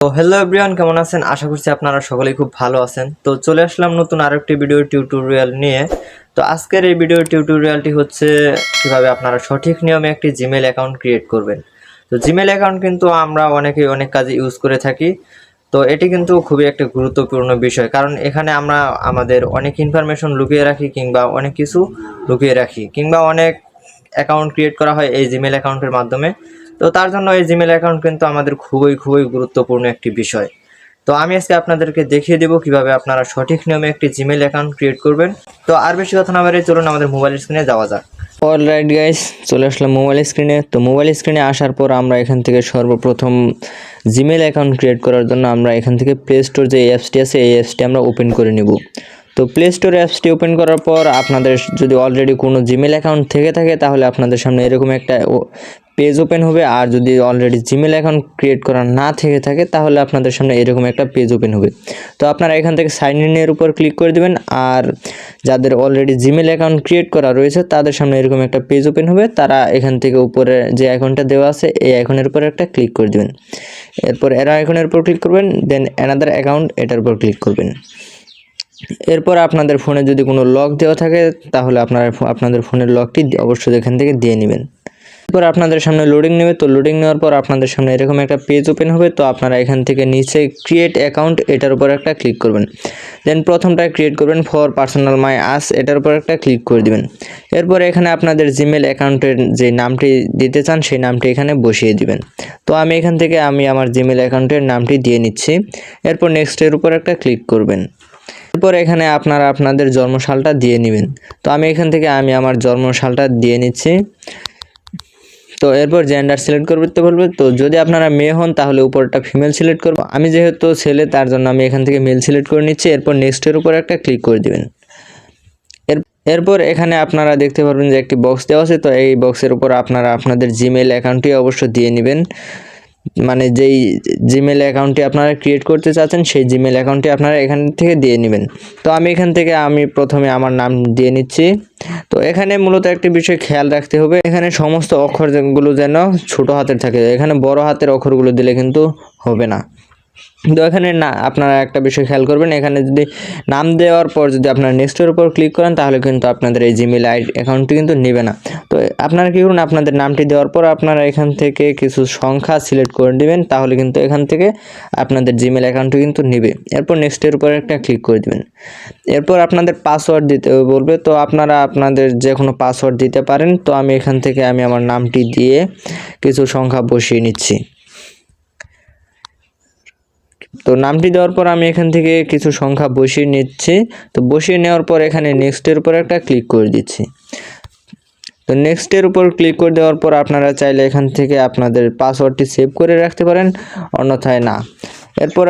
তো hello everyone কেমন আছেন? আশা করছি আপনারা সকলেই খুব ভালো আছেন। তো চলে আসলাম নতুন আরেকটি ভিডিও টিউটোরিয়াল নিয়ে। তো আজকের এই ভিডিও টিউটোরিয়ালটি হচ্ছে কীভাবে আপনারা সঠিক নিয়মে একটি জিমেল অ্যাকাউন্ট ক্রিয়েট করবেন। তো জিমেল অ্যাকাউন্ট কিন্তু আমরা অনেকেই অনেক কাজে ইউজ করে থাকি। তো এটি কিন্তু খুবই একটা গুরুত্বপূর্ণ বিষয়, কারণ এখানে আমরা আমাদের অনেক ইনফরমেশন লুকিয়ে রাখি কিংবা অনেক কিছু লুকিয়ে রাখি, কিংবা অনেক অ্যাকাউন্ট ক্রিয়েট করা হয় এই জিমেল অ্যাকাউন্টের মাধ্যমে। তো তার জন্য এই জিমেল অ্যাকাউন্ট কিন্তু আমাদের খুবই খুবই গুরুত্বপূর্ণ একটি বিষয়। তো আমি আজকে আপনাদেরকে দেখিয়ে দেবো কীভাবে আপনারা সঠিক নিয়মে একটি জিমেল অ্যাকাউন্ট ক্রিয়েট করবেন। তো আর বেশি কথা না বাড়িয়ে চলুন আমাদের মোবাইল স্ক্রিনে যাওয়া যাক। অল রাইট গাইস চলে আসলাম মোবাইল স্ক্রিনে তো মোবাইল স্ক্রিনে আসার পর আমরা এখান থেকে সর্বপ্রথম জিমেল অ্যাকাউন্ট ক্রিয়েট করার জন্য আমরা এখান থেকে প্লে স্টোর যে অ্যাপসটি আছে, এই অ্যাপসটি আমরা ওপেন করে নিব। তো প্লে স্টোর অ্যাপসটি ওপেন করার পর আপনাদের যদি অলরেডি কোনো জিমেল অ্যাকাউন্ট থেকে থাকে, তাহলে আপনাদের সামনে এরকম একটা পেজ ওপেন হবে আর যদি অলরেডি জিমেল অ্যাকাউন্ট ক্রিয়েট করা না থেকে থাকে, তাহলে আপনাদের সামনে এরকম একটা পেজ ওপেন হবে। তো আপনারা এখান থেকে সাইন ইনের উপর ক্লিক করে দেবেন আর যাদের অলরেডি জিমেল অ্যাকাউন্ট ক্রিয়েট করা রয়েছে, তাদের সামনে এরকম একটা পেজ ওপেন হবে। তারা এখান থেকে উপরে যে আইকনটা দেওয়া আছে, এই আইকনের উপর একটা ক্লিক করে দেবেন। এরপর এরা আইকনের উপর ক্লিক করবেন দেন অ্যানাদার অ্যাকাউন্ট এটার উপর ক্লিক করবেন। এরপর আপনাদের ফোনে যদি কোনো লক দেওয়া থাকে, তাহলে আপনারা আপনাদের ফোনের লকটি অবশ্যই এখান থেকে দিয়ে নেবেন। এরপর আপনাদের সামনে লোডিং নেবে। তো লোডিং নেওয়ার পর আপনাদের সামনে এরকম একটা পেজ ওপেন হবে। তো আপনারা এখান থেকে নিচে ক্রিয়েট অ্যাকাউন্ট এটার উপর একটা ক্লিক করবেন। দেন প্রথমটা ক্রিয়েট করবেন ফর পার্সোনাল মাই আস এটার উপর একটা ক্লিক করে দিবেন। এরপর এখানে আপনাদের জিমেল অ্যাকাউন্টের যে নামটি দিতে চান, সেই নামটি এখানে বসিয়ে দিবেন। তো আমি এখান থেকে আমি আমার জিমেল অ্যাকাউন্টের নামটি দিয়ে নিচ্ছি। এরপর নেক্সটের উপর একটা ক্লিক করবেন। এরপর এখানে আপনারা আপনাদের জন্মসালটা দিয়ে নেবেন। তো আমি এখান থেকে আমি আমার জন্মসালটা দিয়ে নিচ্ছি। তো এরপর জেন্ডার সিলেক্ট করতে বলবে, তো যদি আপনারা মেয়ে হন, তাহলে উপরটা ফিমেল সিলেক্ট করব। আমি যেহেতু ছেলে, তার জন্য আমি এখান থেকে মেল সিলেক্ট করে নিচ্ছি। এরপর নেক্সটের উপর একটা ক্লিক করে দিবেন। এর, এরপর এখানে আপনারা দেখতে পারবেন যে একটি বক্স দেওয়া আছে। তো এই বক্সের উপর আপনারা আপনাদের জিমেল অ্যাকাউন্টটি অবশ্য দিয়ে নেবেন। মানে যেই জিমেল অ্যাকাউন্টটি আপনারা ক্রিয়েট করতে চাচ্ছেন, সেই জিমেল অ্যাকাউন্টটি আপনারা এখান থেকে দিয়ে নেবেন। তো আমি এখান থেকে আমি প্রথমে আমার নাম দিয়ে নিচ্ছি। তো এখানে মূলত একটি বিষয় খেয়াল রাখতে হবে, এখানে সমস্ত অক্ষরগুলো যেন ছোট হাতের থাকে, এখানে বড় হাতের অক্ষরগুলো দিলে কিন্তু হবে না। তো এখানে না, আপনারা একটা বিষয় খেয়াল করবেন, এখানে যদি নাম দেওয়ার পর যদি আপনারা নেক্সটের উপর ক্লিক করেন, তাহলে কিন্তু আপনাদের এই জিমেল আই অ্যাকাউন্টটি কিন্তু নেবে না। তো আপনারা কী করুন, আপনাদের নামটি দেওয়ার পর আপনারা এখান থেকে কিছু সংখ্যা সিলেক্ট করে দিবেন, তাহলে কিন্তু এখান থেকে আপনাদের জিমেল অ্যাকাউন্টটি কিন্তু নেবে। এরপর নেক্সটের উপর একটা ক্লিক করে দিবেন। এরপর আপনাদের পাসওয়ার্ড দিতে বলবে, তো আপনারা আপনাদের যে কোনো পাসওয়ার্ড দিতে পারেন, তো আমি এখান থেকে আমি আমার নামটি দিয়ে কিছু সংখ্যা বসিয়ে নিচ্ছি। তো নামটি দেওয়ার পর আমি এখান থেকে কিছু সংখ্যা বসিয়ে নিচ্ছি। তো বসিয়ে নেওয়ার পর এখানে নেক্সটের উপর একটা ক্লিক করে দিচ্ছি। তো নেক্সটের উপর ক্লিক করে দেওয়ার পর আপনারা চাইলে এখান থেকে আপনাদের পাসওয়ার্ডটি সেভ করে রাখতে পারেন, অন্যথায় না। এরপর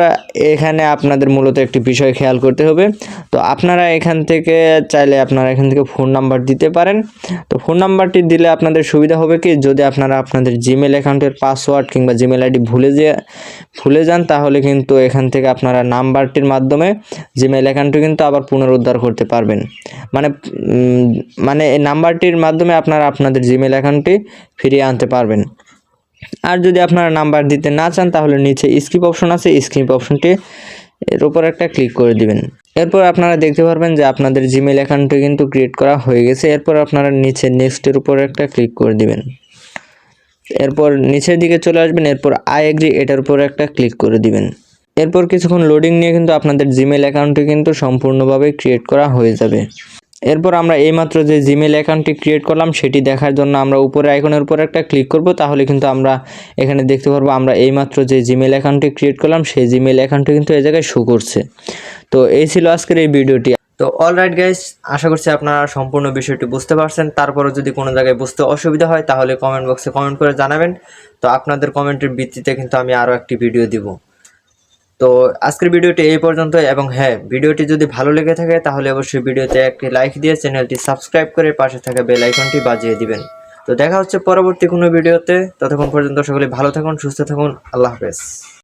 এখানে আপনাদের মূলত একটি বিষয় খেয়াল করতে হবে। তো আপনারা এখান থেকে চাইলে আপনারা এখান থেকে ফোন নাম্বার দিতে পারেন। তো ফোন নাম্বারটি দিলে আপনাদের সুবিধা হবে কি? যদি আপনারা আপনাদের জিমেল অ্যাকাউন্টের পাসওয়ার্ড কিংবা জিমেল আইডি ভুলে যে, ভুলে যান, তাহলে কিন্তু এখান থেকে আপনারা নাম্বারটির মাধ্যমে জিমেল অ্যাকাউন্টটি কিন্তু আবার পুনরুদ্ধার করতে পারবেন। মানে মানে এই নাম্বারটির মাধ্যমে আপনারা আপনাদের জিমেল অ্যাকাউন্টটি ফিরিয়ে আনতে পারবেন। আর যদি আপনারা নাম্বার দিতে না চান, তাহলে নিচে স্কিপ অপশন আছে। স্কিপ অপশনটি এর উপর একটা ক্লিক করে দিবেন। এরপর আপনারা দেখতে পারবেন যে আপনাদের জিমেল অ্যাকাউন্টটি কিন্তু ক্রিয়েট করা হয়ে গেছে। এরপর আপনারা নিচে নেক্সটের উপর একটা ক্লিক করে দিবেন। এরপর নিচের দিকে চলে আসবেন। এরপর আই এগ্রি এটার উপর একটা ক্লিক করে দিবেন। এরপর কিছুক্ষণ লোডিং নিয়ে কিন্তু আপনাদের জিমেল অ্যাকাউন্টটি কিন্তু সম্পূর্ণভাবে ক্রিয়েট করা হয়ে যাবে। এরপর আমরা এইমাত্র যে জিমেল অ্যাকাউন্টটি ক্রিয়েট করলাম, সেটি দেখার জন্য আমরা উপরে আইকনের উপর একটা ক্লিক করব। তাহলে কিন্তু আমরা এখানে দেখতে পারব আমরা এইমাত্র যে জিমেল অ্যাকাউন্টটি ক্রিয়েট করলাম, সেই জিমেল অ্যাকাউন্টটি কিন্তু এই জায়গায় শো করছে। তো এই ছিল আজকের এই ভিডিওটি। তো অলরাইট গাইস আশা করছি আপনারা সম্পূর্ণ বিষয়টি বুঝতে পারছেন। তারপরও যদি কোনো জায়গায় বুঝতে অসুবিধা হয়, তাহলে কমেন্ট বক্সে কমেন্ট করে জানাবেন। তো আপনাদের কমেন্টের ভিত্তিতে কিন্তু আমি আরও একটি ভিডিও দিব। তো আজকের ভিডিওটি এই পর্যন্ত এবং হ্যাঁ ভিডিওটি যদি ভালো লেগে থাকে তাহলে অবশ্যই ভিডিওতে একটি লাইক দিয়ে চ্যানেলটি সাবস্ক্রাইব করে পাশে থাকা বেল আইকনটি বাজিয়ে দিবেন। তো দেখা হচ্ছে পরবর্তী কোনো ভিডিওতে। ততক্ষণ পর্যন্ত সকলে ভালো থাকুন, সুস্থ থাকুন। আল্লাহ হাফেজ।